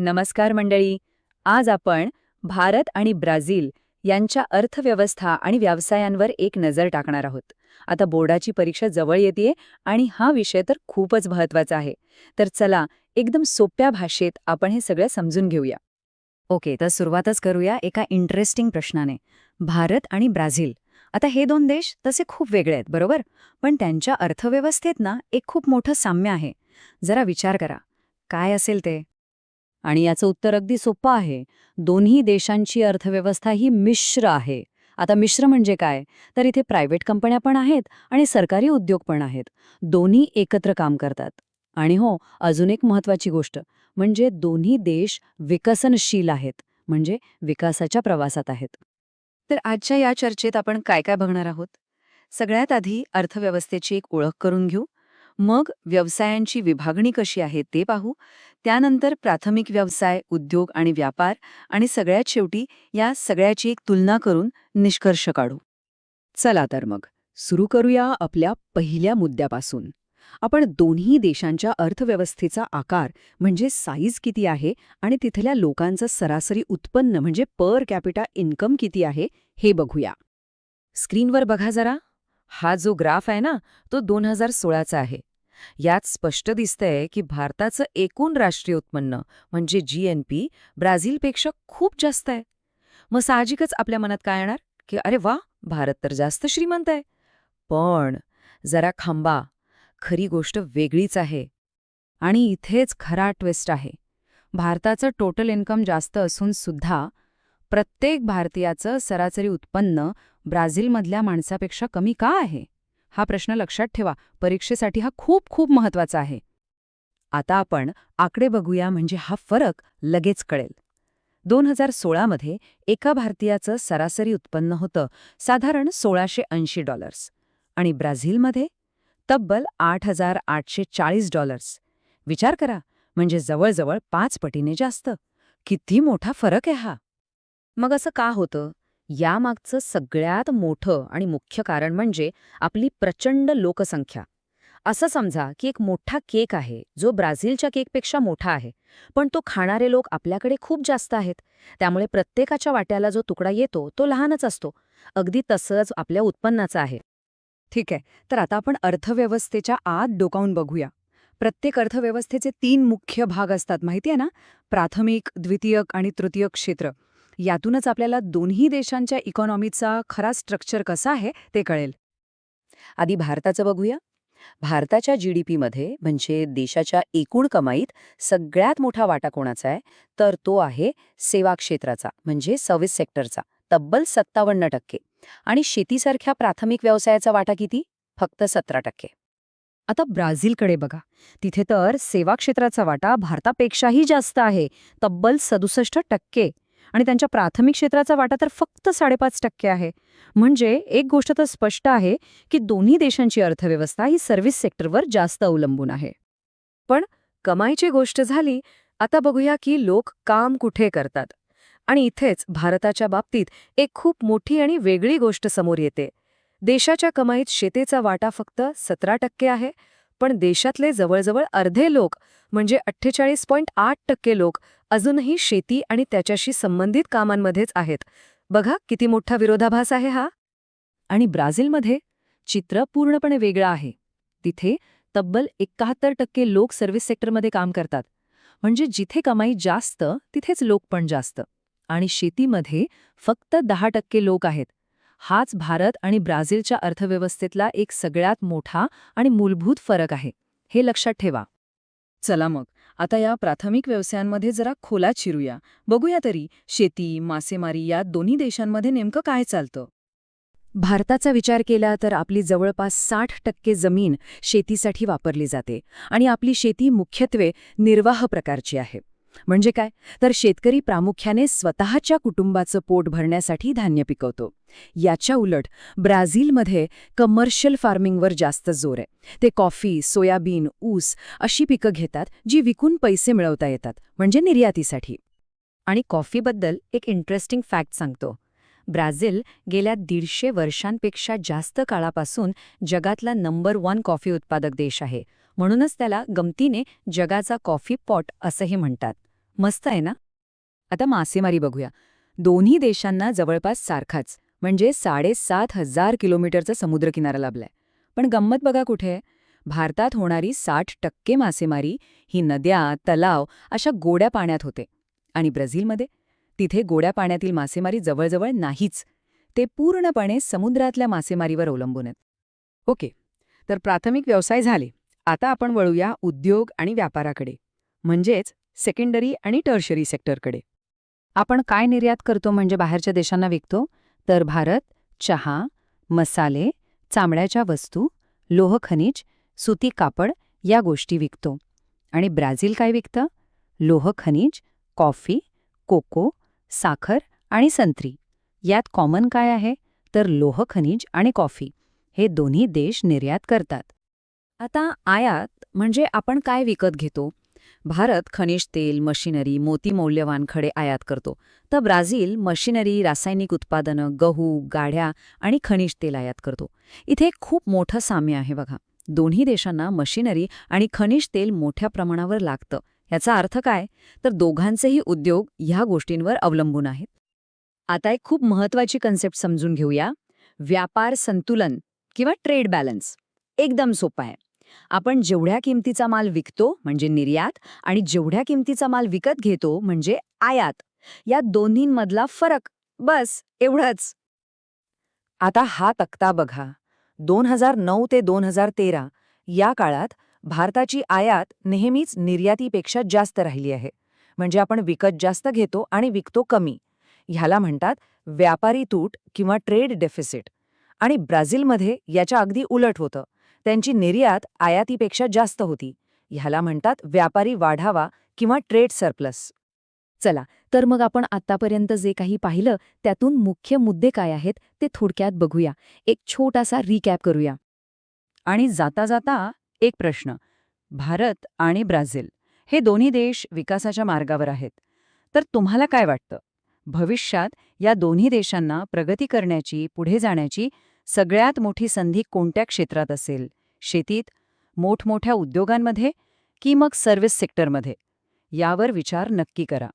नमस्कार मंडळी. आज आपण भारत आणि ब्राझील यांच्या अर्थव्यवस्था आणि व्यवसायांवर एक नजर टाकणार आहोत. आता बोर्डाची परीक्षा जवळ येते आणि हा विषय तर खूपच महत्त्वाचा आहे. तर चला एकदम सोप्या भाषेत आपण हे सगळं समजून घेऊया. ओके तर सुरुवातच करूया एका इंटरेस्टिंग प्रश्नाने. भारत आणि ब्राझील. आता हे दोन देश तसे खूप वेगळे आहेत बरोबर? पण त्यांच्या अर्थव्यवस्थेत ना एक खूप मोठं साम्य आहे. जरा विचार करा. काय असेल ते? आणि याचं उत्तर अगदी सोपं आहे. दोन्ही देशांची अर्थव्यवस्था ही मिश्र आहे. आता मिश्र म्हणजे काय? तर इथे प्रायव्हेट कंपन्या पण आहेत आणि सरकारी उद्योग पण आहेत. दोन्ही एकत्र काम करतात. आणि हो अजून एक महत्वाची गोष्ट म्हणजे दोन्ही देश विकसनशील आहेत म्हणजे विकासाच्या प्रवासात आहेत. तर आजच्या या चर्चेत आपण काय काय बघणार आहोत? सगळ्यात आधी अर्थव्यवस्थेची एक ओळख करून घेऊ. मग व्यवसायांची विभागणी कशी आहे ते पाहू. त्यानंतर प्राथमिक व्यवसाय उद्योग आणि व्यापार आणि सगळ्यात शेवटी या सगळ्याची एक तुलना करून निष्कर्ष काढू. चला तर मग सुरू करूया आपल्या पहिल्या मुद्द्यापासून. आपण दोन्ही देशांच्या अर्थव्यवस्थेचा आकार म्हणजे साईज किती आहे आणि तिथल्या लोकांचं सरासरी उत्पन्न म्हणजे पर कॅपिटा इन्कम किती आहे हे बघूया. स्क्रीनवर बघा जरा. हा जो ग्राफ आहे ना तो दोन हजार सोळाचा आहे. यात स्पष्ट दिसतंय की भारताचं एकूण राष्ट्रीय उत्पन्न म्हणजे जी एन पी ब्राझीलपेक्षा खूप जास्त आहे. मग साहजिकच आपल्या मनात काय येणार? की अरे वा भारत तर जास्त श्रीमंत आहे. पण जरा खांबा खरी गोष्ट वेगळीच आहे. आणि इथेच खरा ट्विस्ट आहे. भारताचं टोटल इन्कम जास्त असून सुद्धा प्रत्येक भारतीयाचं सरासरी उत्पन्न ब्राझीलमधल्या माणसापेक्षा कमी का आहे? हा प्रश्न लक्षात ठेवा. परीक्षेसाठी हा खूप खूप महत्त्वाचा आहे. आता आपण आकडे बघूया म्हणजे हा फरक लगेच कळेल. दोन हजार सोळामध्ये एका भारतीयाचं सरासरी उत्पन्न होतं साधारण सोळाशे ऐंशी डॉलर्स आणि ब्राझीलमध्ये तब्बल आठ हजार आठशे चाळीस डॉलर्स. विचार करा म्हणजे जवळजवळ पाच पटीने जास्त. किती मोठा फरक आहे हा. मग असं का होतं? यामागचं सगळ्यात मोठं आणि मुख्य कारण म्हणजे आपली प्रचंड लोकसंख्या. असं समजा की एक मोठा केक आहे जो ब्राझीलच्या केकपेक्षा मोठा आहे पण तो खाणारे लोक आपल्याकडे खूप जास्त आहेत. त्यामुळे प्रत्येकाच्या वाट्याला जो तुकडा येतो तो लहानच असतो. अगदी तसंच आपल्या उत्पन्नाचं आहे. ठीक आहे तर आता आपण अर्थव्यवस्थेच्या आत डोकावून बघूया. प्रत्येक अर्थव्यवस्थेचे तीन मुख्य भाग असतात माहिती आहे ना? प्राथमिक द्वितीयक आणि तृतीयक क्षेत्र. यातूनच आपल्याला दोन्ही देशांच्या इकॉनॉमीचा खरा स्ट्रक्चर कसा आहे ते कळेल. आधी भारताचं बघूया. भारताच्या जी डी पीमध्ये म्हणजे देशाच्या एकूण कमाईत सगळ्यात मोठा वाटा कोणाचा आहे तर तो आहे सेवा क्षेत्राचा म्हणजे सर्व्हिस सेक्टरचा तब्बल सत्तावन्न टक्के. आणि शेतीसारख्या प्राथमिक व्यवसायाचा वाटा किती? फक्त सतरा टक्के. आता ब्राझीलकडे बघा. तिथे तर सेवा क्षेत्राचा वाटा भारतापेक्षाही जास्त आहे तब्बल सदुसष्ट टक्के. आणि त्यांच्या प्राथमिक क्षेत्राचा वाटा तर फक्त साडेपाच टक्के आहे. म्हणजे एक गोष्ट तर स्पष्ट आहे की दोन्ही देशांची अर्थव्यवस्था ही सर्व्हिस सेक्टरवर जास्त अवलंबून आहे. पण कमाईची गोष्ट झाली आता बघूया की लोक काम कुठे करतात. आणि इथेच भारताच्या बाबतीत एक खूप मोठी आणि वेगळी गोष्ट समोर येते. देशाच्या कमाईत शेतीचा वाटा फक्त सतरा टक्के आहे पण देशातले जवळजवळ अर्धे लोक म्हणजे अठ्ठेचाळीस पॉईंट आठ टक्के लोक अजूनही शेती आणि त्याच्याशी संबंधित कामांमध्येच आहेत. बघा किती मोठा विरोधाभास आहे हा. आणि ब्राझीलमध्ये चित्र पूर्णपणे वेगळं आहे. तिथे तब्बल एकाहत्तर टक्के लोक सर्व्हिस सेक्टरमध्ये काम करतात. म्हणजे जिथे कमाई जास्त तिथेच लोक पण जास्त. आणि शेतीमध्ये फक्त दहा टक्के लोक आहेत. हाच भारत आणि ब्राझीलच्या अर्थव्यवस्थेतला एक सगळ्यात मोठा आणि मूलभूत फरक आहे. हे लक्षात ठेवा. चला मग आता या प्राथमिक व्यवसायांमध्ये जरा खोलात शिरूया. बघूया तरी शेती मासेमारी या दोन्ही देशांमध्ये नेमकं काय चालतं? भारताचा विचार केला तर आपली जवळपास साठ टक्के जमीन शेतीसाठी वापरली जाते आणि आपली शेती मुख्यत्वे निर्वाह प्रकारची आहे. म्हणजे काय? तर शेतकरी प्रामुख्याने स्वतःच्या कुटुंबाचं पोट भरण्यासाठी धान्य पिकवतो. याच्या उलट ब्राझीलमध्ये कमर्शियल फार्मिंगवर जास्त जोर आहे. ते कॉफी सोयाबीन ऊस अशी पिकं घेतात जी विकून पैसे मिळवता येतात म्हणजे निर्यातीसाठी. आणि कॉफीबद्दल एक इंटरेस्टिंग फॅक्ट सांगतो. ब्राझील गेल्या दीडशे वर्षांपेक्षा जास्त काळापासून जगातला नंबर वन कॉफी उत्पादक देश आहे. म्हणूनच त्याला गमतीने जगाचा कॉफी पॉट असंही म्हणतात. मस्त आहे ना? आता मासेमारी बघूया. दोन्ही देशांना जवळपास सारखाच म्हणजे साडेसात हजार किलोमीटरचा समुद्रकिनारा लाभलाय. पण गंमत बघा कुठे? भारतात होणारी साठ टक्के मासेमारी ही नद्या तलाव अशा गोड्या पाण्यात होते. आणि ब्राझीलमध्ये? तिथे गोड्या पाण्यातील मासेमारी जवळजवळ नाहीच. ते पूर्णपणे समुद्रातल्या मासेमारीवर अवलंबून आहेत. ओके तर प्राथमिक व्यवसाय झाले. आता आपण वळूया उद्योग आणि व्यापाराकडे म्हणजेच सेकंडरी आणि टर्शरी सेक्टरकडे आपण काय निर्यात करतो म्हणजे बाहेरच्या देशांना विकतो? तर भारत चहा मसाले चामड्याच्या वस्तू लोह खनिज सुती कापड या गोष्टी विकतो. आणि ब्राझील काय विकतं? लोह खनिज कॉफी कोको साखर आणि संत्री. यात कॉमन काय आहे? तर लोह खनिज आणि कॉफी. हे दोन्ही देश निर्यात करतात. आता आयात म्हणजे आपण काय विकत घेतो? भारत खनिज तेल मशिनरी मोती मौल्यवान खडे आयात करतो. तर ब्राझील मशिनरी रासायनिक उत्पादनं गहू गाड्या आणि खनिज तेल आयात करतो. इथे खूप मोठं साम्य आहे बघा. दोन्ही देशांना मशिनरी आणि खनिज तेल मोठ्या प्रमाणावर लागतं. याचा अर्थ काय? तर दोघांचेही उद्योग ह्या गोष्टींवर अवलंबून आहेत. आता एक खूप महत्वाची कन्सेप्ट समजून घेऊया. व्यापार संतुलन किंवा ट्रेड बॅलन्स एकदम सोपा आहे. आपण जेवढ्या किमतीचा माल विकतो म्हणजे निर्यात आणि जेवढ्या किमतीचा माल विकत घेतो म्हणजे आयात. या दोन्हींमधला फरक बस एवढंच. आता हा तक्ता बघा. दोन हजार नऊ ते दोन हजार तेरा या काळात भारताची आयात नेहमीच निर्यातीपेक्षा जास्त राहिली आहे. म्हणजे आपण विकत जास्त घेतो आणि विकतो कमी. ह्याला म्हणतात व्यापारी तूट किंवा ट्रेड डेफिसिट. आणि ब्राझीलमध्ये याच्या अगदी उलट होतं. त्यांची निर्यात आयातीपेक्षा जास्त होती. ह्याला म्हणतात व्यापारी वाढावा किंवा ट्रेड सरप्लस. चला तर मग आपण आतापर्यंत जे काही पाहिलं त्यातून मुख्य मुद्दे काय आहेत ते थोडक्यात बघूया. एक छोटासा रिकॅप करूया. आणि जाता जाता एक प्रश्न. भारत आणि ब्राझील हे दोन्ही देश विकासाच्या मार्गावर आहेत. तर तुम्हाला काय वाटतं? भविष्यात या दोन्ही देशांना प्रगती करण्याची पुढे जाण्याची सगळ्यात मोठी संधी कोणत्या क्षेत्रात असेल? शेतीत मोठमोठ्या उद्योगांमध्ये की मग सर्व्हिस सेक्टरमध्ये? यावर विचार नक्की करा.